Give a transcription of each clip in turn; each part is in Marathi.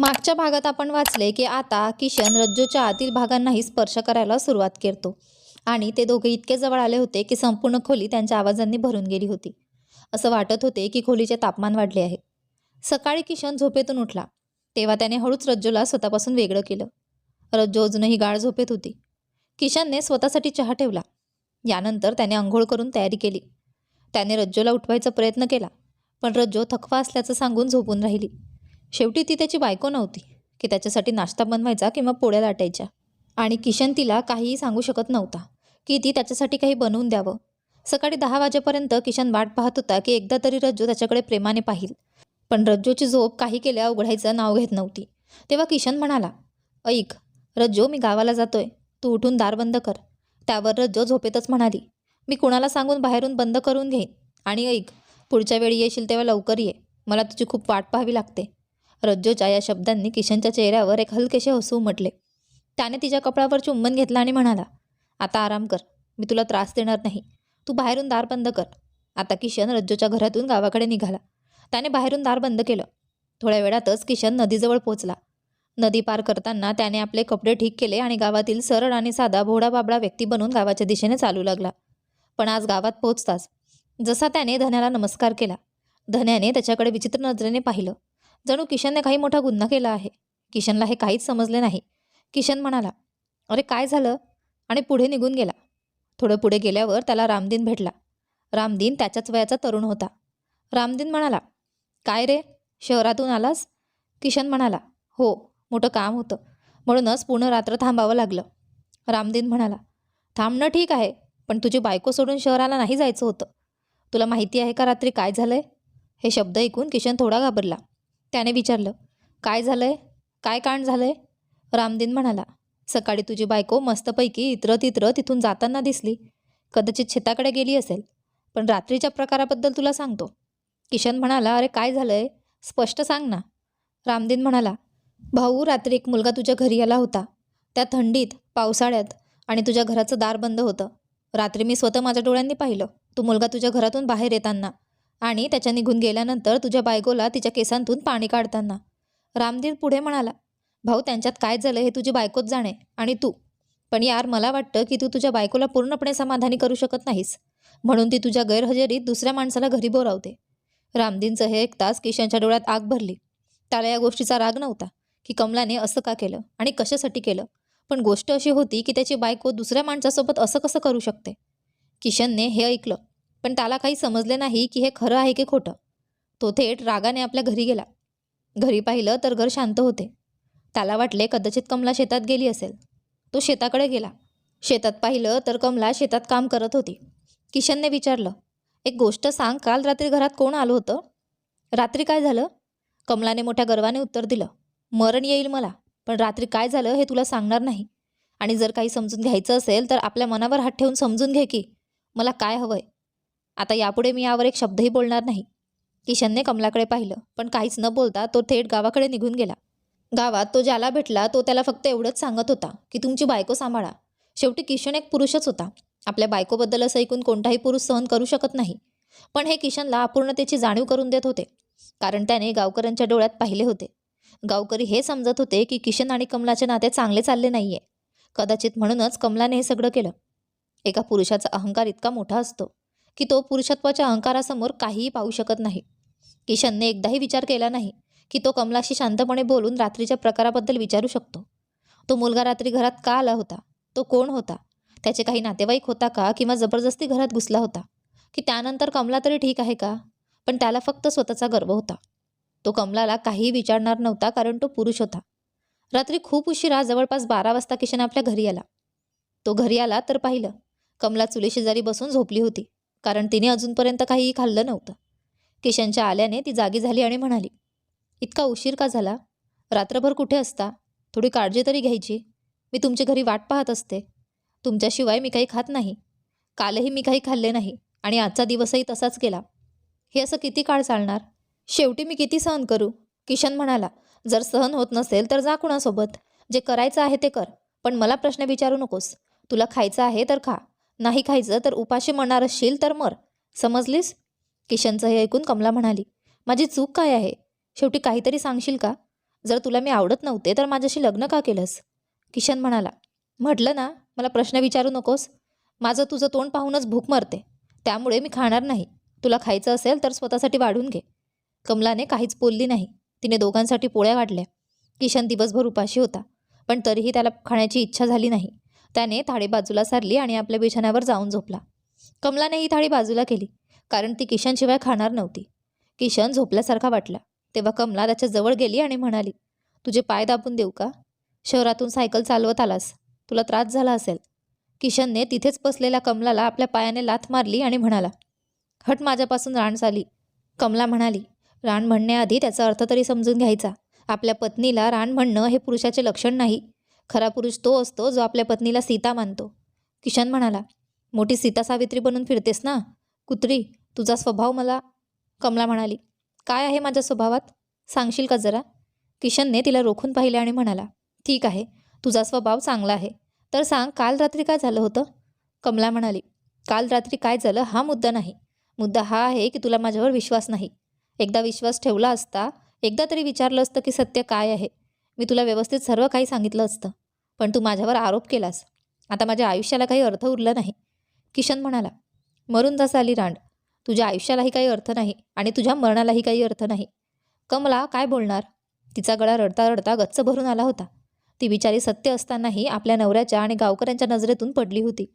मागच्या भागात आपण वाचले की आता किशन रज्जूच्या आतील भागांनाही स्पर्श करायला सुरुवात करतो. आणि ते दोघे इतके जवळ आले होते की संपूर्ण खोली त्यांच्या आवाजांनी भरून गेली होती. असं वाटत होते की खोलीचे तापमान वाढले आहे. सकाळी किशन झोपेतून उठला. तेव्हा त्याने हळूच रज्जूला स्वतःपासून वेगळं केलं. रज्जू अजूनही गाळ झोपेत होती. किशनने स्वतःसाठी चहा ठेवला. यानंतर त्याने आंघोळ करून तयारी केली. त्याने रज्जूला उठवायचा प्रयत्न केला. पण रज्जो थकवा असल्याचं सांगून झोपून राहिली. शेवटी ती त्याची बायको नव्हती की त्याच्यासाठी नाश्ता बनवायचा किंवा पोळ्या लाटायच्या. आणि किशन तिला काहीही सांगू शकत नव्हता की ती त्याच्यासाठी काही बनवून द्यावं. सकाळी दहा वाजेपर्यंत किशन वाट पाहत होता की एकदा तरी रज्जू त्याच्याकडे प्रेमाने पाहिल. पण रज्जूची झोप काही केल्या उघडायचं नाव घेत नव्हती. तेव्हा किशन म्हणाला ऐक रज्जो मी गावाला जातोय. तू उठून दार बंद कर. त्यावर रज्जो झोपेतच म्हणाली मी कुणाला सांगून बाहेरून बंद करून घेईन? आणि ऐक पुढच्या वेळी येशील तेव्हा लवकर ये. मला तुझी खूप वाट पाहावी लागते. रज्जोच्या या शब्दांनी किशनच्या चेहऱ्यावर एक हलकेसे हसू उमटले त्याने तिच्या कपडावर चुंबन घेतलं आणि म्हणाला आता आराम कर मी तुला त्रास देणार नाही. तू बाहेरून दार बंद कर. आता किशन रज्जोच्या घरातून गावाकडे निघाला. त्याने बाहेरून दार बंद केलं. थोड्या वेळातच किशन नदीजवळ पोचला. नदी पार करताना त्याने आपले कपडे ठीक केले आणि गावातील सरळ आणि साधा भोडाबाबडा व्यक्ती बनून गावाच्या दिशेने चालू लागला. पण आज गावात पोहोचताच जसा त्याने धन्याला नमस्कार केला धन्याने त्याच्याकडे विचित्र नजरेने पाहिलं. जणू किशनने काही मोठा गुन्हा केला आहे. किशनला हे काहीच समजले नाही. किशन म्हणाला अरे काय झालं? आणि पुढे निघून गेला. थोडं पुढे गेल्यावर त्याला रामदीन भेटला. रामदीन त्याच्याच वयाचा तरुण होता. रामदीन म्हणाला काय रे? शहरातून आलास? किशन म्हणाला हो मोठं काम होतं. म्हणूनच पूर्ण रात्र थांबावं लागलं. रामदीन म्हणाला थांबणं ठीक आहे पण तुझी बायको सोडून शहराला नाही जायचं होतं. तुला माहिती आहे का रात्री काय झालंय? हे शब्द ऐकून किशन थोडा घाबरला. त्याने विचारलं काय झालंय? काय कांड झालंय? रामदीन म्हणाला सकाळी तुझी बायको मस्तपैकी इत्र तित्र तिथून जाताना दिसली. कदाचित शेताकडे गेली असेल पण रात्रीच्या प्रकाराबद्दल तुला सांगतो. किशन म्हणाला अरे काय झालंय? स्पष्ट सांग ना. रामदीन म्हणाला भाऊ रात्री एक मुलगा तुझ्या घरी आला होता. त्या थंडीत पावसाळ्यात आणि तुझ्या घराचं दार बंद होतं. रात्री मी स्वतः माझ्या डोळ्यांनी पाहिलं. तो मुलगा तुझ्या घरातून बाहेर येताना आणि त्याच्या निघून गेल्यानंतर तुझ्या बायकोला तिच्या केसांतून पाणी काढताना. रामदीर पुढे म्हणाला भाऊ त्यांच्यात काय झालं हे तुझी बायकोच जाणे आणि तू. पण यार मला वाटतं की तू तुझ्या बायकोला पूर्णपणे समाधानी करू शकत नाहीस. म्हणून ती तुझ्या गैरहजेरीत दुसऱ्या माणसाला घरी बोरावते रामदीनचं हे एक तास किशनच्या डोळ्यात आग भरली. त्याला या गोष्टीचा राग नव्हता की कमलाने असं का केलं आणि कशासाठी केलं. पण गोष्ट अशी होती की त्याची बायको दुसऱ्या माणसासोबत असं कसं करू शकते? किशनने हे ऐकलं. पण त्याला काही समजले नाही की हे खरं आहे की खोटं. तो थेट रागाने आपल्या घरी गेला. घरी पाहिलं तर घर शांत होते. त्याला वाटले कदाचित कमला शेतात गेली असेल. तो शेताकडे गेला. शेतात पाहिलं तर कमला शेतात काम करत होती. किशनने विचारलं एक गोष्ट सांग काल रात्री घरात कोण आलं होतं? रात्री काय झालं? कमलाने मोठ्या गर्वाने उत्तर दिलं मरण येईल मला पण रात्री काय झालं हे तुला सांगणार नाही. आणि जर काही समजून घ्यायचं असेल तर आपल्या मनावर हात ठेवून समजून घे की मला काय हवंय? आता यापुढे मी यावर एक शब्दही बोलणार नाही. किशनने कमलाकडे पाहिलं पण काहीच न बोलता तो थेट गावाकडे निघून गेला. गावात तो ज्याला भेटला तो त्याला फक्त एवढंच सांगत होता की तुमची बायको सांभाळा. शेवटी किशन एक पुरुषच होता. आपल्या बायकोबद्दल असं ऐकून कोणताही पुरुष सहन करू शकत नाही. पण हे किशनला अपूर्णतेची जाणीव करून देत होते कारण त्याने गावकऱ्यांच्या डोळ्यात पाहिले होते. गावकरी हे समजत होते की किशन आणि कमलाचे नाते चांगले चालले नाहीये. कदाचित म्हणूनच कमलाने हे सगळं केलं. एका पुरुषाचा अहंकार इतका मोठा असतो. की तो पुरुषत्वाच्या अहंकारासमोर काहीही पाहू शकत नाही. किशनने एकदाही विचार केला नाही की तो कमलाशी शांतपणे बोलून रात्रीच्या प्रकाराबद्दल विचारू शकतो. तो मुलगा रात्री घरात का आला होता? तो कोण होता? त्याचे काही नातेवाईक होता का किंवा जबरदस्ती घरात घुसला होता? की त्यानंतर कमला तरी ठीक आहे का? पण त्याला फक्त स्वतःचा गर्व होता. तो कमलाला काहीही विचारणार नव्हता कारण तो पुरुष होता. रात्री खूप उशिरा जवळपास बारा वाजता किशन आपल्या घरी आला. तो घरी आला तर पाहिलं कमला चुलीशेजारी बसून झोपली होती. कारण तिने अजूनपर्यंत काहीही खाल्लं नव्हतं. किशनच्या आल्याने ती जागी झाली आणि म्हणाली इतका उशीर का झाला? रात्रभर कुठे असता? थोडी काळजी तरी घ्यायची. मी तुमच्या घरी वाट पाहत असते. तुमच्याशिवाय मी काही खात नाही. कालही मी काही खाल्ले नाही आणि आजचा दिवसही तसाच गेला. हे असं किती काळ चालणार? शेवटी मी किती सहन करू? किशन म्हणाला जर सहन होत नसेल तर जा कुणासोबत. जे करायचं आहे ते कर. पण मला प्रश्न विचारू नकोस. तुला खायचं आहे तर खा. नाही खायचं तर उपाशी म्हणणार असशील तर मर. समजलीस? किशनचं हे ऐकून कमला म्हणाली माझी चूक काय आहे? शेवटी काहीतरी सांगशील का? जर तुला मी आवडत नव्हते तर माझ्याशी लग्न का केलंस? किशन म्हणाला म्हटलं ना मला प्रश्न विचारू नकोस. माझं तुझं तोंड पाहूनच भूक मरते. त्यामुळे मी खाणार नाही. तुला खायचं असेल तर स्वतःसाठी वाढून घे. कमलाने काहीच बोलली नाही. तिने दोघांसाठी पोळ्या वाढल्या. किशन दिवसभर उपाशी होता पण तरीही त्याला खाण्याची इच्छा झाली नाही. त्याने थाळी बाजूला सारली आणि आपल्या बिछाण्यावर जाऊन झोपला. कमलाने ही थाळी बाजूला केली कारण ती किशनशिवाय खाणार नव्हती. किशन झोपल्यासारखा वाटला तेव्हा कमला त्याच्याजवळ गेली आणि म्हणाली तुझे पाय दाबून देऊ का? शहरातून सायकल चालवत आलास तुला त्रास झाला असेल. किशनने तिथेच बसलेल्या कमलाला आपल्या पायाने लाथ मारली आणि म्हणाला हट माझ्यापासून राण झाली कमला म्हणाली राण म्हणण्याआधी त्याचा अर्थ तरी समजून घ्यायचा. आपल्या पत्नीला राण म्हणणं हे पुरुषाचे लक्षण नाही. खरा पुरुष तो असतो जो आपल्या पत्नीला सीता मानतो. किशन म्हणाला मोठी सीता सावित्री बनून फिरतेस ना? कुत्री तुझा स्वभाव मला कमला म्हणाली काय आहे माझ्या स्वभावात? सांगशील का जरा किशनने तिला रोखून पाहिले आणि म्हणाला ठीक आहे तुझा स्वभाव चांगला आहे. तर सांग काल रात्री काय झालं होतं कमला म्हणाली काल रात्री काय झालं हा मुद्दा नाही. मुद्दा हा आहे की तुला माझ्यावर विश्वास नाही. एकदा विश्वास ठेवला असता एकदा तरी विचारलं असतं की सत्य काय आहे? मी तुला व्यवस्थित सर्व काही सांगितलं असतं. पण तू माझ्यावर आरोप केलास. आता माझ्या आयुष्याला काही अर्थ उरला नाही. किशन म्हणाला मरून जास आली रांड. तुझ्या आयुष्यालाही काही अर्थ नाही आणि तुझ्या मरणालाही काही अर्थ नाही. कमला काय बोलणार? तिचा गळा रडता रडता गच्च भरून आला होता. ती बिचारी सत्य असतानाही आपल्या नवऱ्याच्या आणि गावकऱ्यांच्या नजरेतून पडली होती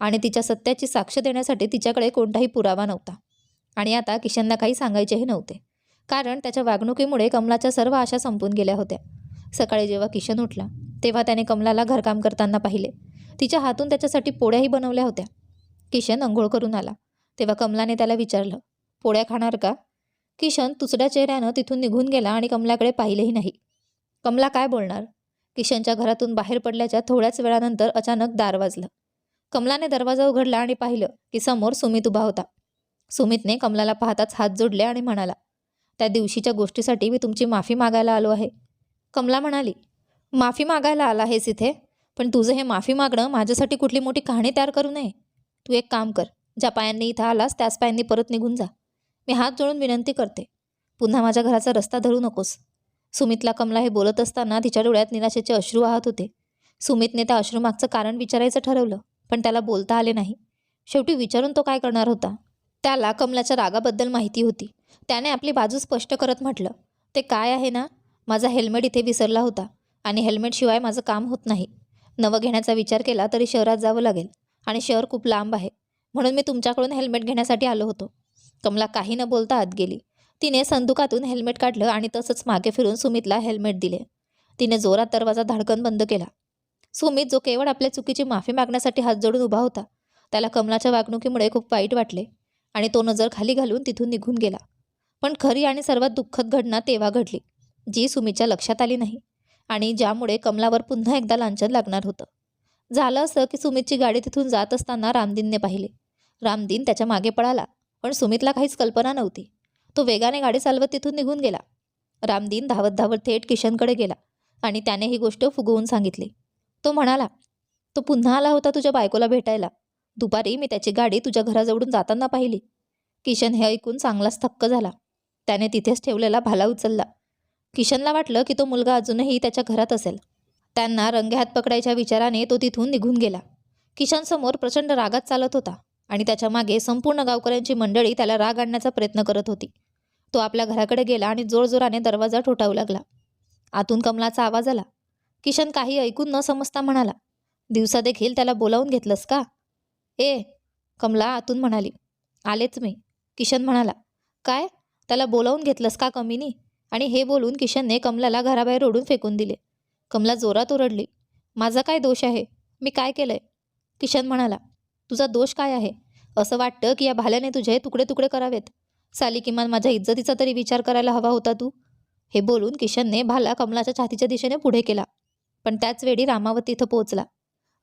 आणि तिच्या सत्याची साक्ष देण्यासाठी तिच्याकडे कोणताही पुरावा नव्हता. आणि आता किशनला काही सांगायचेही नव्हते. कारण त्याच्या वागणुकीमुळे कमलाच्या सर्व आशा संपून गेल्या होत्या. सकाळी जेव्हा किशन उठला तेव्हा त्याने कमलाला घरकाम करताना पाहिले. तिच्या हातून त्याच्यासाठी पोळ्याही बनवल्या होत्या. किशन अंघोळ करून आला. तेव्हा कमलाने त्याला विचारलं पोळ्या खाणार का? किशन तुसड्या चेहऱ्यानं तिथून निघून गेला आणि कमलाकडे पाहिलेही नाही. कमला काय बोलणार? किशनच्या घरातून बाहेर पडल्याच्या थोड्याच वेळानंतर अचानक दार वाजलं. कमलाने दरवाजा उघडला आणि पाहिलं की समोर सुमित उभा होता. सुमितने कमलाला पाहताच हात जोडले आणि म्हणाला त्या दिवशीच्या गोष्टीसाठी मी तुमची माफी मागायला आलो आहे. कमला म्हणाली माफी मागायला आला आहेस इथे. पण तुझं हे माफी मागणं माझ्यासाठी कुठली मोठी कहाणी तयार करू नये. तू एक काम कर. ज्या पायांनी इथं आलास त्याच पायांनी परत निघून जा. मी हात जोडून विनंती करते. पुन्हा माझ्या घराचा रस्ता धरू नकोस. सुमितला कमला हे बोलत असताना तिच्या डोळ्यात निराशेचे अश्रू वाहत होते. सुमितने त्या अश्रूमागचं कारण विचारायचं ठरवलं पण त्याला बोलता आले नाही. शेवटी विचारून तो काय करणार होता? त्याला कमलाच्या रागाबद्दल माहिती होती. त्याने आपली बाजू स्पष्ट करत म्हटलं ते काय आहे ना? माझा हेल्मेट इथे विसरला होता. आणि हेल्मेटशिवाय माझं काम होत नाही. नवं घेण्याचा विचार केला तरी शहरात जावं लागेल. आणि शहर खूप लांब आहे. म्हणून मी तुमच्याकडून हेल्मेट घेण्यासाठी आलो होतो. कमला काही न बोलता आत गेली. तिने संदुकातून हेल्मेट काढलं आणि तसंच मागे फिरून सुमितला हेल्मेट दिले. तिने जोरात दरवाजा धाडकन बंद केला. सुमित जो केवळ आपल्या चुकीची माफी मागण्यासाठी हात जोडून उभा होता त्याला कमलाच्या वागणुकीमुळे खूप वाईट वाटले आणि तो नजर खाली घालून तिथून निघून गेला. पण खरी आणि सर्वात दुःखद घटना तेव्हा घडली जी सुमीच्या लक्षात आली नाही. आणि ज्यामुळे कमलावर पुन्हा एकदा लांछन लागणार होतं. झालं असं की सुमितची गाडी तिथून जात असताना रामदीनने पाहिले. रामदीन त्याच्यामागे पळाला पण सुमितला काहीच कल्पना नव्हती. तो वेगाने गाडी चालवत तिथून निघून गेला. रामदीन धावत धावत थेट किशनकडे गेला आणि त्याने ही गोष्ट फुगवून सांगितली. तो म्हणाला तो पुन्हा आला होता तुझ्या बायकोला भेटायला. दुपारी मी त्याची गाडी तुझ्या घराजवळून जाताना पाहिली. किशन हे ऐकून चांगलाच थक्क झाला. त्याने तिथेच ठेवलेला भाला उचलला. किशनला वाटलं की तो मुलगा अजूनही त्याच्या घरात असेल. त्यांना रंगेहात पकडायच्या विचाराने तो तिथून निघून गेला. किशनसमोर प्रचंड रागात चालत होता आणि त्याच्यामागे संपूर्ण गावकऱ्यांची मंडळी त्याला राग आणण्याचा प्रयत्न करत होती. तो आपल्या घराकडे गेला आणि जोरजोराने दरवाजा ठोठावू लागला. आतून कमलाचा आवाज आला. किशन काही ऐकून न समजता म्हणाला दिवसा देखील त्याला बोलावून घेतलंस का? ए कमला आतून म्हणाली. आलेच मी. किशन म्हणाला काय? त्याला बोलावून घेतलंस का कमीनी? आणि हे बोलून किशनने कमलाला घराबाहेर ओढून फेकून दिले. कमला जोरात ओरडली माझा काय दोष आहे? मी काय केलंय? किशन म्हणाला तुझा दोष काय आहे? असं वाटतं की या भाल्याने तुझे तुकडे तुकडे करावेत. साली किमान माझ्या इज्जतीचा तरी विचार करायला हवा होता तू. हे बोलून किशनने भाला कमलाच्या छातीच्या दिशेने पुढे केला पण त्याच वेळी रामावत तिथं पोहोचला.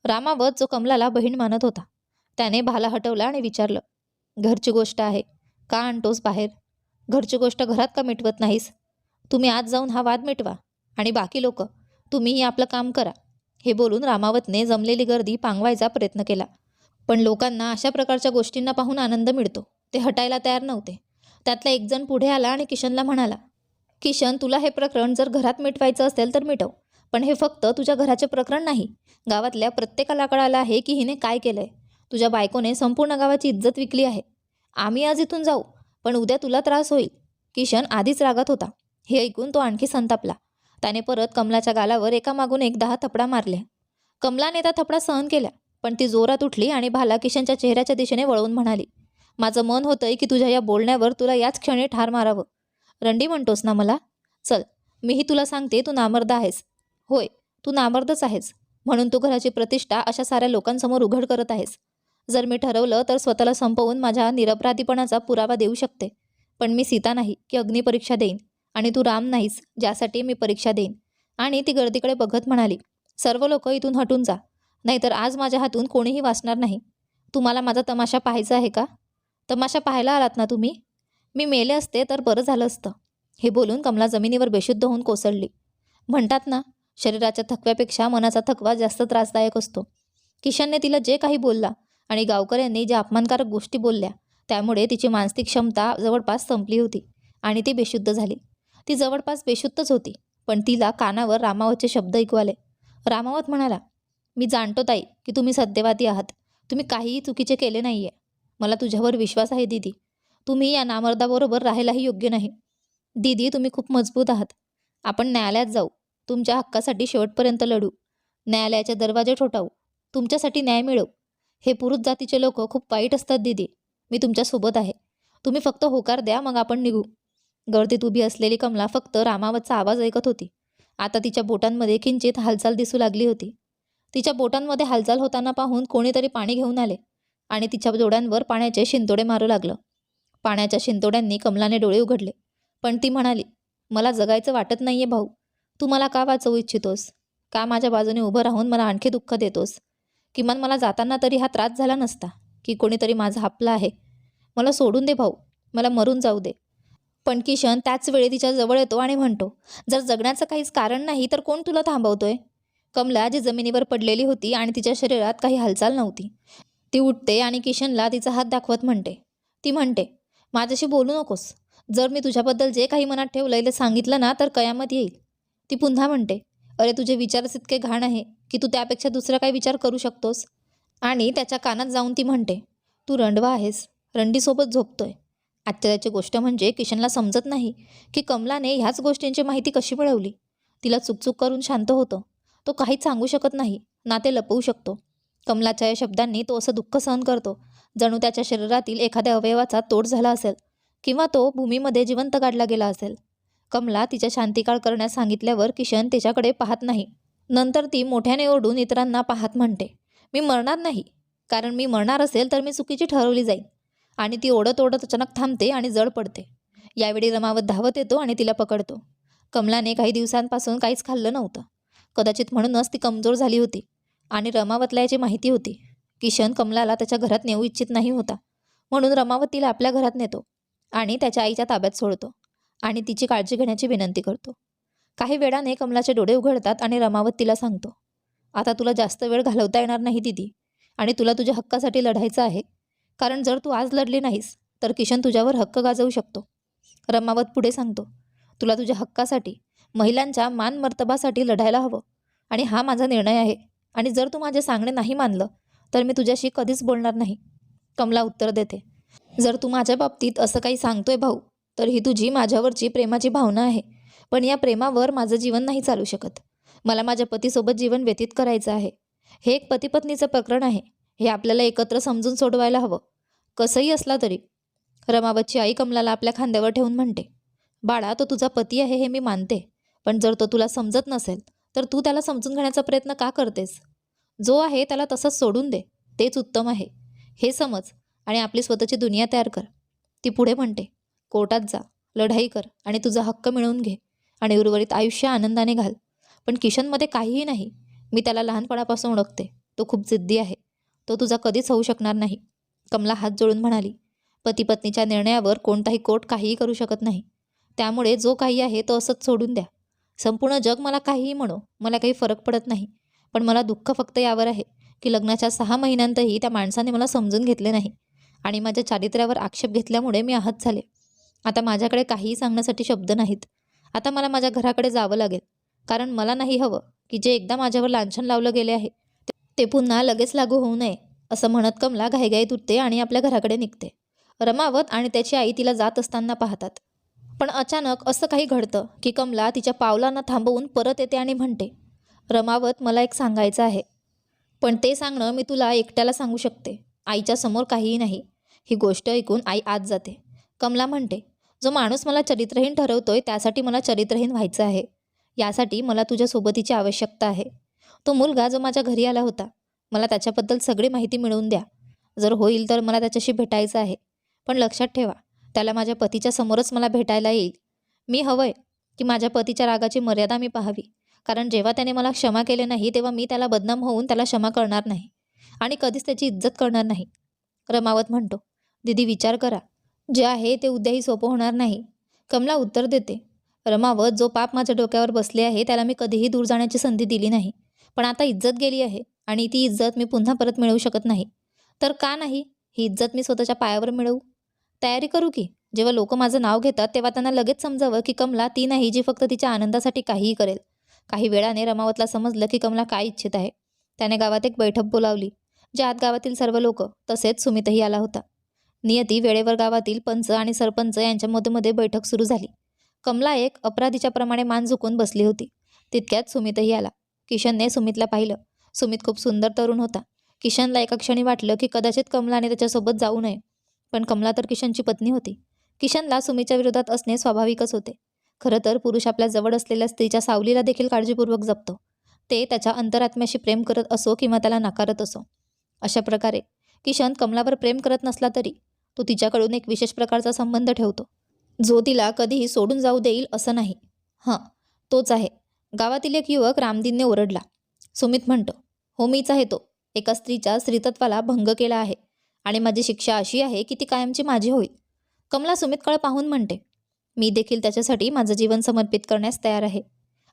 रामावत जो कमलाला बहीण मानत होता त्याने भाला हटवला आणि विचारलं घरची गोष्ट आहे का आणतोस बाहेर? घरची गोष्ट घरात का मिटवत नाहीस? तुम्ही आज जाऊन हा वाद मिटवा आणि बाकी लोक तुम्हीही आपलं काम करा. हे बोलून रामावतने जमलेली गर्दी पांगवायचा प्रयत्न केला. पण लोकांना अशा प्रकारच्या गोष्टींना पाहून आनंद मिळतो. ते हटायला तयार नव्हते. त्यातला एकजण पुढे आला आणि किशनला म्हणाला किशन तुला हे प्रकरण जर घरात मिटवायचं असेल तर मिटव. पण हे फक्त तुझ्या घराचे प्रकरण नाही. गावातल्या प्रत्येकाला कळालं आहे की हिने काय केलं आहे तुझ्या बायकोने संपूर्ण गावाची इज्जत विकली आहे. आम्ही आज इथून जाऊ पण उद्या तुला त्रास होईल. किशन आधीच रागात होता. हे ऐकून तो आणखी संतापला. त्याने परत कमलाच्या गालावर एकामागून एक दहा थपडा मारल्या. कमलाने त्या थपडा सहन केल्या पण ती जोरात उठली आणि भाला किशनच्या चेहऱ्याच्या दिशेने वळवून म्हणाली माझं मन होतंय की तुझ्या या बोलण्यावर तुला याच क्षणी ठार मारावं. रंडी म्हणतोस ना मला? चल मीही तुला सांगते तू नामर्द आहेस. होय तू नामर्दच आहेस. म्हणून तू घराची प्रतिष्ठा अशा साऱ्या लोकांसमोर उघड करत आहेस. जर मी ठरवलं तर स्वतःला संपवून माझ्या निरपराधीपणाचा पुरावा देऊ शकते. पण मी सीता नाही की अग्निपरीक्षा देईन. आणि तू राम नाहीस ज्यासाठी मी परीक्षा देईन. आणि ती गर्दीकडे बघत म्हणाली सर्व लोक इथून हटून जा. नाहीतर आज माझ्या हातून कोणीही वाचणार नाही. तुम्हाला माझा तमाशा पाहायचा आहे का? तमाशा पाहायला आलात ना तुम्ही? मी मेले असते तर बरं झालं असतं. हे बोलून कमला जमिनीवर बेशुद्ध होऊन कोसळली. म्हणतात ना शरीराच्या थकव्यापेक्षा मनाचा थकवा जास्त त्रासदायक असतो. किशनने तिला जे काही बोलला आणि गावकऱ्यांनी ज्या अपमानकारक गोष्टी बोलल्या त्यामुळे तिची मानसिक क्षमता जवळपास संपली होती आणि ती बेशुद्ध झाली. ती जवळपास बेशुद्धच होती. पण तिला कानावर रामावतचे शब्द ऐकू आले. रामावत म्हणाला मी जाणतो ताई की तुम्ही सत्यवादी आहात. तुम्ही काहीही चुकीचे केले नाही आहे मला तुझ्यावर विश्वास आहे दीदी. तुम्ही या नामर्दाबरोबर राहायलाही योग्य नाही. दीदी तुम्ही खूप मजबूत आहात. आपण न्यायालयात जाऊ. तुमच्या हक्कासाठी शेवटपर्यंत लढू. न्यायालयाचे दरवाजे ठोठावू तुमच्यासाठी न्याय मिळवू. हे पुरुष जातीचे लोक खूप वाईट असतात दीदी. मी तुमच्यासोबत आहे. तुम्ही फक्त होकार द्या मग आपण निघू. गर्दीत उभी असलेली कमला फक्त रामावतचा आवाज ऐकत होती. आता तिच्या बोटांमध्ये किंचित हालचाल दिसू लागली होती. तिच्या बोटांमध्ये हालचाल होताना पाहून कोणीतरी पाणी घेऊन आले आणि तिच्या जोड्यांवर पाण्याचे शिंतोडे मारू लागलं. पाण्याच्या शिंतोड्यांनी कमलाने डोळे उघडले. पण ती म्हणाली मला जगायचं वाटत नाहीये भाऊ. तू मला का वाचवू इच्छितोस? का माझ्या बाजूने उभं राहून मला आणखी दुःख देतोस? किमान मला जाताना तरी हा त्रास झाला नसता की कोणीतरी माझा हापला आहे. मला सोडून दे भाऊ. मला मरून जाऊ दे. पण किशन त्याच वेळी तिच्या जवळ येतो आणि म्हणतो जर जगण्याचं काहीच कारण नाही तर कोण तुला थांबवतोय? कमला जी जमिनीवर पडलेली होती आणि तिच्या शरीरात काही हालचाल नव्हती ती उठते आणि किशनला तिचा हात दाखवत म्हणते. ती म्हणते माझ्याशी बोलू नकोस. जर मी तुझ्याबद्दल जे काही मनात ठेवलं ते सांगितलं ना तर कयामत येईल. ती पुन्हा म्हणते अरे तुझे विचारच इतके घाण आहे की तू त्यापेक्षा दुसरा काही विचार करू शकतोस? आणि त्याच्या कानात जाऊन ती म्हणते तू रंडवा आहेस. रंडीसोबत झोपतोय. आश्चर्याची गोष्ट म्हणजे किशनला समजत नाही की कमलाने ह्याच गोष्टींची माहिती कशी मिळवली. तिला चुकचुक करून शांत होतं. तो काहीच सांगू शकत नाही. ना ते लपवू शकतो. कमलाच्या या शब्दांनी तो असं दुःख सहन करतो. जणू त्याच्या शरीरातील एखाद्या अवयवाचा तोड झाला असेल किंवा तो भूमीमध्ये जिवंत काढला गेला असेल. कमला तिच्या शांतिकाळ करण्यास सांगितल्यावर किशन तिच्याकडे पाहत नाही. नंतर ती मोठ्याने ओढून इतरांना पाहत म्हणते मी मरणार नाही. कारण मी मरणार असेल तर मी चुकीची ठरवली जाईल. आणि ती ओढत ओढत अचानक थांबते आणि जड पडते. यावेळी रमावत धावत येतो आणि तिला पकडतो. कमलाने काही दिवसांपासून काहीच खाल्लं नव्हतं. कदाचित म्हणूनच ती कमजोर झाली होती आणि रमावतला याची माहिती होती किशन कमलाला त्याच्या घरात नेऊ इच्छित नाही होता. म्हणून रमावत तिला आपल्या घरात नेतो आणि त्याच्या आईच्या ताब्यात सोडतो आणि तिची काळजी घेण्याची विनंती करतो. काही वेळाने कमलाचे डोळे उघडतात आणि रमावत तिला सांगतो आता तुला जास्त वेळ घालवता येणार नाही दिदी. आणि तुला तुझ्या हक्कासाठी लढायचं आहे. कारण जर तू आज लढली नाहीस तर किशन तुझ्यावर हक्क गाजवू शकतो. रमावत पुढे सांगतो तुला तुझ्या हक्कासाठी महिलांच्या मान मर्तबासाठी लढायला हवं. आणि हा माझा निर्णय आहे. आणि जर तू माझे सांगणे नाही मानलं तर मी तुझ्याशी कधीच बोलणार नाही. कमला उत्तर देते जर तू माझ्या बाबतीत असं काही सांगतोय भाऊ तर ही तुझी माझ्यावरची प्रेमाची भावना आहे. पण या प्रेमावर माझं जीवन नाही चालू शकत. मला माझ्या पतीसोबत जीवन व्यतीत करायचं आहे. हे एक पतीपत्नीचं प्रकरण आहे. हे आपल्याला एकत्र समजून सोडवायला हवं. कसंही असला तरी. रमावतची आई कमलाला आपल्या खांद्यावर ठेवून म्हणते बाळा तो तुझा पती आहे हे मी मानते पण जर तो तुला समजत नसेल तर तू त्याला समजून घेण्याचा प्रयत्न का करतेस? जो आहे त्याला तसंच सोडून दे तेच उत्तम आहे. हे समज आणि आपली स्वतःची दुनिया तयार कर. ती पुढे म्हणते कोर्टात जा लढाई कर आणि तुझा हक्क मिळवून घे आणि उर्वरित आयुष्य आनंदाने घाल. पण किशनमध्ये काहीही नाही. मी त्याला लहानपणापासून ओळखते. तो खूप जिद्दी आहे. तो तुझा कधीच होऊ शकणार नाही. कमला हात जोडून म्हणाली पती पत्नीच्या निर्णयावर कोणताही कोर्ट काहीही करू शकत नाही. त्यामुळे जो काही आहे तो असंच सोडून द्या. संपूर्ण जग मला काहीही म्हणो मला काही फरक पडत नाही. पण मला दुःख फक्त यावर आहे की लग्नाच्या सहा महिन्यांतही त्या माणसाने मला समजून घेतले नाही. आणि माझ्या चारित्र्यावर आक्षेप घेतल्यामुळे मी आहत झाले. आता माझ्याकडे काहीही सांगण्यासाठी शब्द नाहीत. आता मला माझ्या घराकडे जावं लागेल. कारण मला नाही हवं की जे एकदा माझ्यावर लांछन लावलं गेले आहे ते- पुन्हा लगेच लागू होऊ नये असं म्हणत कमला घाईघाईत उठते आणि आपल्या घराकडे निघते. रमावत आणि त्याची आई तिला जात असताना पाहतात. पण अचानक असं काही घडतं की कमला तिच्या पावलांना थांबवून परत येते आणि म्हणते रमावत मला एक सांगायचं आहे. पण ते सांगणं मी तुला एकट्याला सांगू शकते. आईच्या समोर काहीही नाही. ही गोष्ट ऐकून आई आत जाते. कमला म्हणते जो माणूस मला चरित्रहीन ठरवतोय त्यासाठी मला चरित्रहीन व्हायचं आहे. यासाठी मला तुझ्या सोबतीची आवश्यकता आहे. तो मुलगा जो माझ्या घरी आला होता. मला त्याच्याबद्दल सगळी माहिती मिळवून द्या. जर होईल तर मला त्याच्याशी भेटायचं आहे. पण लक्षात ठेवा त्याला माझ्या पतीच्या समोरच मला भेटायला येईल. मी हवंय की माझ्या पतीच्या रागाची मर्यादा मी पाहावी. कारण जेव्हा त्याने मला क्षमा केले नाही तेव्हा मी त्याला बदनाम होऊन त्याला क्षमा करणार नाही. आणि कधीच त्याची इज्जत करणार नाही. रमावत म्हणतो दिदी विचार करा. जे आहे ते उद्याही सोपं होणार नाही. कमला उत्तर देते रमावत जो पाप माझ्या डोक्यावर बसले आहे त्याला मी कधीही दूर जाण्याची संधी दिली नाही. पण आता इज्जत गेली आहे आणि ती इज्जत मी पुन्हा परत मिळवू शकत नाही. तर का नाही ही इज्जत मी स्वतःच्या पायावर मिळवू? तयारी करू की? जेव्हा लोक माझं नाव घेतात तेव्हा त्यांना लगेच समजावं की कमला ती नाही जी फक्त तिच्या आनंदासाठी काहीही करेल. काही वेळाने रमावतला समजलं की कमला काय इच्छित आहे. त्याने गावात एक बैठक बोलावली. ज्यात गावातील सर्व लोक तसेच सुमितही आला होता. नियती वेळेवर गावातील पंच आणि सरपंच यांच्या मध्ये बैठक सुरू झाली. कमला एक अपराधीच्या प्रमाणे मान झुकून बसली होती. तितक्यात सुमितही आला. किशनने सुमितला पाहिलं. सुमित खूप सुंदर तरुण होता. किशनला एका क्षणी वाटलं की कदाचित कमलाने त्याच्यासोबत जाऊ नये पण कमला तर किशनची पत्नी होती. किशनला सुमीच्या विरोधात असणे स्वाभाविकच होते. खरं तर पुरुष आपल्या जवळ असलेल्या स्त्रीच्या सावलीला देखील काळजीपूर्वक जपतो. ते त्याच्या अंतरात्म्याशी प्रेम करत असो किंवा त्याला नाकारत असो. अशा प्रकारे किशन कमलावर प्रेम करत नसला तरी तो तिच्याकडून एक विशेष प्रकारचा संबंध ठेवतो. जो तिला कधीही सोडून जाऊ देईल असं नाही. हां तोच आहे. गावातील एक युवक रामदीनने ओरडला. सुमित म्हणतो हो मीच आहे तो. एका स्त्रीच्या स्त्रीतत्वाला भंग केला आहे आणि माझी शिक्षा अशी आहे की ती कायमची माझी होईल. कमला सुमितकडे पाहून म्हणते मी देखील त्याच्यासाठी माझं जीवन समर्पित करण्यास तयार आहे.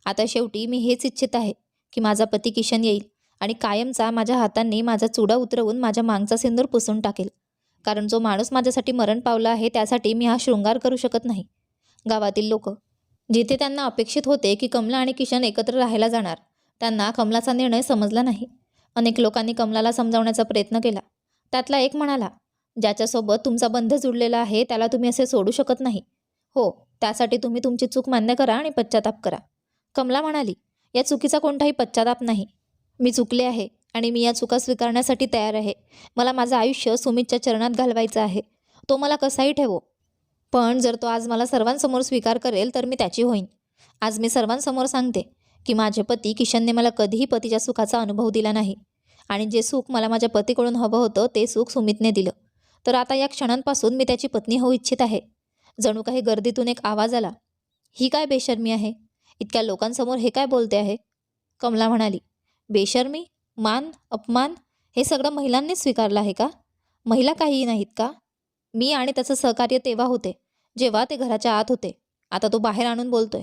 आता शेवटी मी हेच इच्छित आहे की माझा पती किशन येईल आणि कायमचा माझ्या हातांनी माझा चुडा उतरवून माझ्या मागचा सिंदूर पुसून टाकेल. कारण जो माणूस माझ्यासाठी मरण पावला आहे त्यासाठी मी हा शृंगार करू शकत नाही. गावातील लोक जिथे त्यांना अपेक्षित होते की कमला आणि किशन एकत्र राहायला जाणार त्यांना कमलाचा निर्णय समजला नाही. अनेक लोकांनी कमलाला समजावण्याचा प्रयत्न केला. त्यातला एक म्हणाला ज्याच्यासोबत तुमचा बंध जुडलेला आहे त्याला तुम्ही असे सोडू शकत नाही. हो त्यासाठी तुम्ही तुमची चूक मान्य करा आणि पश्चाताप करा. कमला म्हणाली या चुकीचा कोणताही पश्चाताप नाही. मी चुकले आहे आणि मी या चुका स्वीकारण्यासाठी तयार आहे. मला माझं आयुष्य सुमितच्या चरणात घालवायचं आहे. तो मला कसाही ठेवो पण जर तो आज मला सर्वांसमोर स्वीकार करेल तर मी त्याची होईन. आज मी सर्वांसमोर सांगते की माझे पती किशनने मला कधीही पतीच्या सुखाचा अनुभव दिला नाही. आणि जे सुख मला माझ्या पतीकडून हवं होतं ते सुख सुमितने दिलं. तर आता या क्षणांपासून मी त्याची पत्नी होऊ इच्छित आहे. जणू काही गर्दीतून एक आवाज आला. ही काय बेशर्मी आहे? इतक्या लोकांसमोर हे काय बोलते आहे? कमला म्हणाली. बेशर्मी? मान? अपमान? हे सगळं महिलांनीच स्वीकारलं आहे का? महिला काहीही नाहीत का? मी आणि त्याचं सहकार्य तेव्हा होते जेव्हा ते घराच्या आत होते. आता तो बाहेर आणून बोलतोय.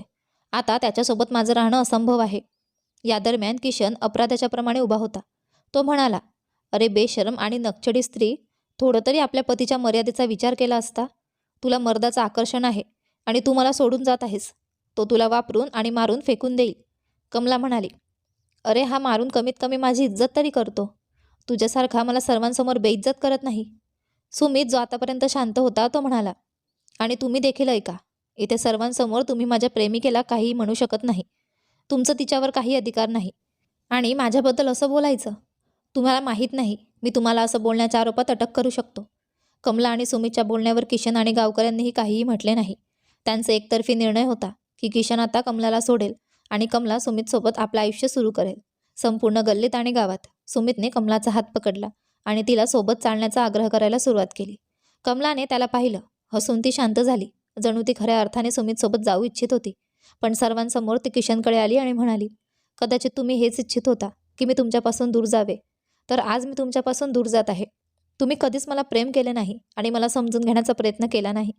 आता त्याच्यासोबत माझं राहणं असंभव आहे. या दरम्यान किशन अपराधाच्या प्रमाणे उभा होता. तो म्हणाला अरे बेशरम आणि नक्षडी स्त्री थोडं तरी आपल्या पतीच्या मर्यादेचा विचार केला असता. तुला मर्दाचं आकर्षण आहे आणि तू मला सोडून जात आहेस. तो तुला वापरून आणि मारून फेकून देईल. कमला म्हणाली अरे हा मारून कमीत कमी माझी इज्जत तरी करतो. तुझ्यासारखा मला सर्वांसमोर बेइज्जत करत नाही. सुमित जो आतापर्यंत शांत होता तो म्हणाला आणि तुम्ही देखील ऐका इथे सर्वांसमोर तुम्ही माझ्या प्रेमिकेला काहीही म्हणू शकत नाही. तुमचं तिच्यावर काही अधिकार नाही. आणि माझ्याबद्दल असं बोलायचं? तुम्हाला माहीत नाही मी तुम्हाला असं बोलण्याच्या आरोपात अटक करू शकतो. कमला आणि सुमितच्या बोलण्यावर किशन आणि गावकऱ्यांनीही काहीही म्हटले नाही. त्यांचा एकतर्फी निर्णय होता की किशन आता कमलाला सोडेल आणि कमला सुमितसोबत आपलं आयुष्य सुरू करेल. संपूर्ण गल्लीत आणि गावात सुमितने कमलाचा हात पकडला. आणि तिला सोबत चालण्याचा आग्रह करायला सुरुवात केली. कमलाने त्याला पाहिलं. हसून ती शांत झाली. जणू ती खऱ्या अर्थाने सुमितसोबत जाऊ इच्छित होती. पण सर्वांसमोर ती किशनकडे आली आणि म्हणाली कदाचित तुम्ही हेच इच्छित होता की मी तुमच्यापासून दूर जावे. तर आज मी तुमच्यापासून दूर जात आहे. तुम्ही कधीच मला प्रेम केले नाही आणि मला समजून घेण्याचा प्रयत्न केला नाही.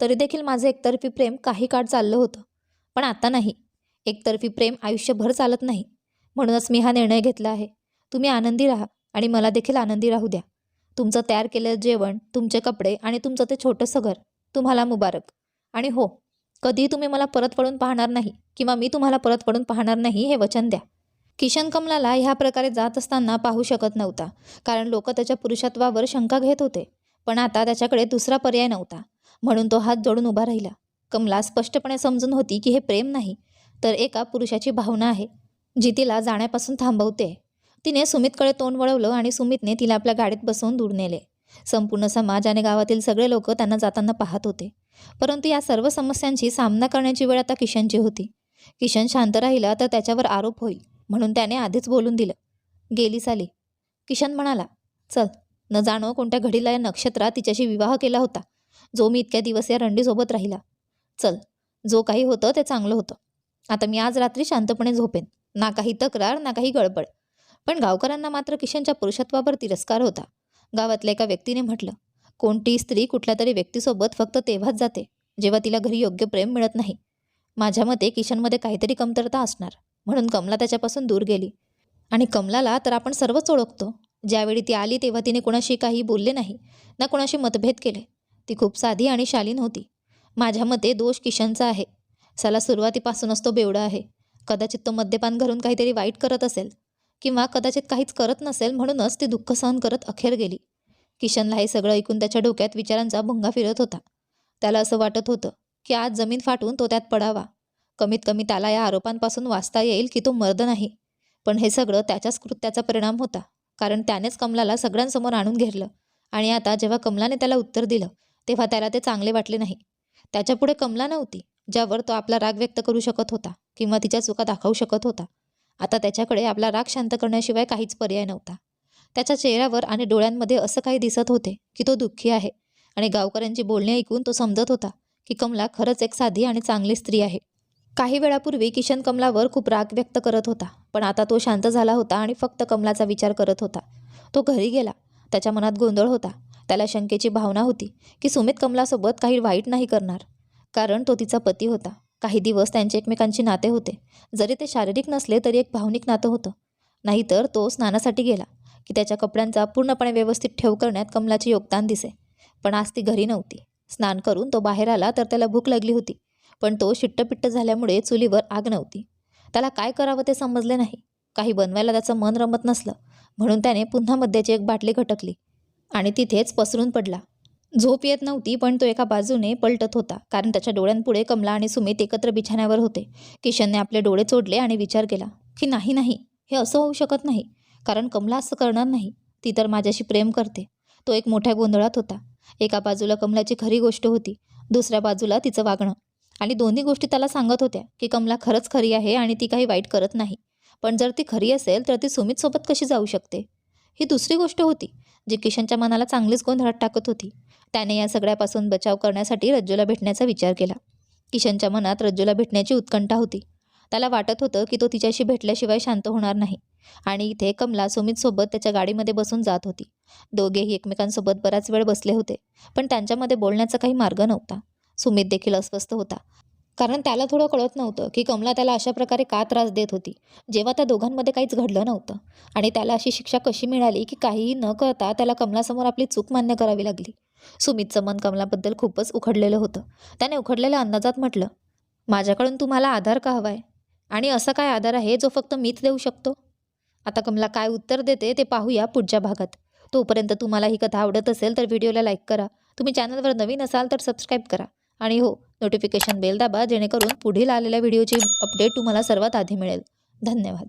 तरी देखील माझं एकतर्फी प्रेम काही काळ चाललं होतं. पण आता नाही. एकतर्फी प्रेम आयुष्यभर चालत नाही. म्हणूनच मी हा निर्णय घेतला आहे. तुम्ही आनंदी राहा. आणि मला देखील आनंदी राहू द्या. तुमचं तयार केलेलं जेवण तुमचे कपडे आणि तुमचं ते छोटंसं घर तुम्हाला मुबारक. आणि हो कधीही तुम्ही मला परत पडून पाहणार नाही किंवा मी तुम्हाला परत पडून पाहणार नाही हे वचन द्या. किशन कमलाला ह्या प्रकारे जात असताना पाहू शकत नव्हता. कारण लोक त्याच्या पुरुषत्वावर शंका घेत होते. पण आता त्याच्याकडे दुसरा पर्याय नव्हता. म्हणून तो हात जोडून उभा राहिला. कमला स्पष्टपणे समजून होती की हे प्रेम नाही तर एका पुरुषाची भावना आहे जी तिला जाण्यापासून थांबवते. तिने सुमितकडे तोंड वळवलं आणि सुमितने तिला आपल्या गाडीत बसवून दूर नेले. संपूर्ण समाज आणि गावातील सगळे लोक त्यांना जाताना पाहत होते. परंतु या सर्व समस्यांची सामना करण्याची वेळ आता किशनची होती. किशन शांत राहिला तर त्याच्यावर आरोप होईल म्हणून त्याने आधीच बोलून दिलं. गेली साली. किशन म्हणाला चल न जाणो कोणत्या घडीला या नक्षत्रात तिच्याशी विवाह केला होता. जो मी इतक्या दिवस या रंडीसोबत राहिला. चल जो काही होतं ते चांगलं होतं. आता मी आज रात्री शांतपणे झोपेन. ना काही तक्रार ना काही गडबड. पण गावकऱ्यांना मात्र किशनच्या पुरुषत्वावर तिरस्कार होता. गावातल्या एका व्यक्तीने म्हटलं कोणती स्त्री कुठल्या तरी व्यक्तीसोबत फक्त तेव्हाच जाते जेव्हा तिला घरी योग्य प्रेम मिळत नाही. माझ्या मते किशनमध्ये काहीतरी कमतरता असणार म्हणून कमला त्याच्यापासून दूर गेली. आणि कमलाला तर आपण सर्वच ओळखतो. ज्यावेळी ती आली तेव्हा तिने कुणाशी काही बोलले नाही ना कुणाशी मतभेद केले. ती खूप साधी आणि शालीन होती. माझ्या मते दोष किशनचा आहे. साला सुरुवातीपासूनच तो बेवडा आहे. कदाचित तो मद्यपान घरून काहीतरी वाईट करत असेल. किंवा कदाचित काहीच करत नसेल म्हणूनच ती दुःख सहन करत अखेर गेली. किशनला हे सगळं ऐकून त्याच्या डोक्यात विचारांचा भुंगा फिरत होता. त्याला असं वाटत होतं की आज जमीन फाटून तो त्यात पडावा. कमीत कमी त्याला या आरोपांपासून वाचता येईल की तो मर्द नाही. पण हे सगळं त्याच्याच कृत्याचा परिणाम होता. कारण त्यानेच कमलाला सगळ्यांसमोर आणून घेरलं. आणि आता जेव्हा कमलाने त्याला उत्तर दिलं तेव्हा त्याला ते चांगले वाटले नाही. त्याच्यापुढे कमला नव्हती ज्यावर तो आपला राग व्यक्त करू शकत होता किंवा तिच्या चुका दाखवू शकत होता. आता त्याच्याकडे आपला राग शांत करण्याशिवाय काहीच पर्याय नव्हता. त्याच्या चेहऱ्यावर आणि डोळ्यांमध्ये असं काही दिसत होते की तो दुःखी आहे आणि गावकऱ्यांची बोलणे ऐकून तो समजत होता की कमला खरंच एक साधी आणि चांगली स्त्री आहे. काही वेळापूर्वी किशन कमलावर खूप राग व्यक्त करत होता पण आता तो शांत झाला होता आणि फक्त कमलाचा विचार करत होता. तो घरी गेला त्याच्या मनात गोंधळ होता. त्याला शंकेची भावना होती की सुमित कमलासोबत काही वाईट नाही करणार कारण तो तिचा पती होता. काही दिवस त्यांचे एकमेकांचे नाते होते. जरी ते शारीरिक नसले तरी एक भावनिक नातं होतं. नाहीतर तो स्नानासाठी गेला की त्याच्या कपड्यांचा पूर्णपणे व्यवस्थित ठेव करण्यात कमलाचे योगदान दिसे. पण आज ती घरी नव्हती. स्नान करून तो बाहेर आला तर त्याला भूक लागली होती. पण तो शिट्टपिट्ट झाल्यामुळे चुलीवर आग नव्हती. त्याला काय करावं ते समजले नाही. काही बनवायला त्याचं मन रमत नसलं. म्हणून त्याने पुन्हा मद्याची एक बाटली घटकली आणि तिथेच पसरून पडला. झोप येत नव्हती पण तो एका बाजूने पलटत होता कारण त्याच्या डोळ्यांपुढे कमला आणि सुमित एकत्र बिछाण्यावर होते. किशनने आपले डोळे चोडले आणि विचार केला की नाही नाही हे असं होऊ शकत नाही कारण कमला असं करणार नाही ती तर माझ्याशी प्रेम करते. तो एक मोठ्या गोंधळात होता. एका बाजूला कमलाची खरी गोष्ट होती दुसऱ्या बाजूला तिचं वागणं. आणि दोन्ही गोष्टी त्याला सांगत होत्या की कमला खरंच खरी आहे आणि ती काही वाईट करत नाही. पण जर ती खरी असेल तर ती सुमितसोबत कशी जाऊ शकते? ही दुसरी गोष्ट होती जी किशनच्या मनाला चांगलीच गोंधळात टाकत होती. त्याने या सगळ्यापासून बचाव करण्यासाठी रज्जूला भेटण्याचा विचार केला. किशनच्या मनात रज्जूला भेटण्याची उत्कंठा होती. त्याला वाटत होतं की तो तिच्याशी भेटल्याशिवाय शांत होणार नाही. आणि इथे कमला सुमितसोबत त्याच्या गाडीमध्ये बसून जात होती. दोघेही एकमेकांसोबत बराच वेळ बसले होते पण त्यांच्यामध्ये बोलण्याचा काही मार्ग नव्हता. सुमित देखील अस्वस्थ होता. कारण त्याला थोडं कळत नव्हतं की कमला त्याला अशा प्रकारे का त्रास देत होती. जेव्हा त्या दोघांमध्ये काहीच घडलं नव्हतं. आणि त्याला अशी शिक्षा कशी मिळाली की काहीही न करता त्याला कमलासमोर आपली चूक मान्य करावी लागली. सुमितचं मन कमलाबद्दल खूपच उखडलेलं होतं. त्याने उखडलेल्या अंदाजात म्हटलं माझ्याकडून तुम्हाला आधार का हवा आहे आणि असा काय आधार आहे जो फक्त मीच देऊ शकतो? आता कमला काय उत्तर देते ते पाहूया पुढच्या भागात. तोपर्यंत तुम्हाला ही कथा आवडत असेल तर व्हिडिओला लाईक करा. तुम्ही चॅनलवर नवीन असाल तर सबस्क्राईब करा. आणि हो नोटिफिकेशन बेल दाबा जेणेकरून पुढील आलेल्या व्हिडिओची अपडेट तुम्हाला सर्वात आधी मिळेल. धन्यवाद.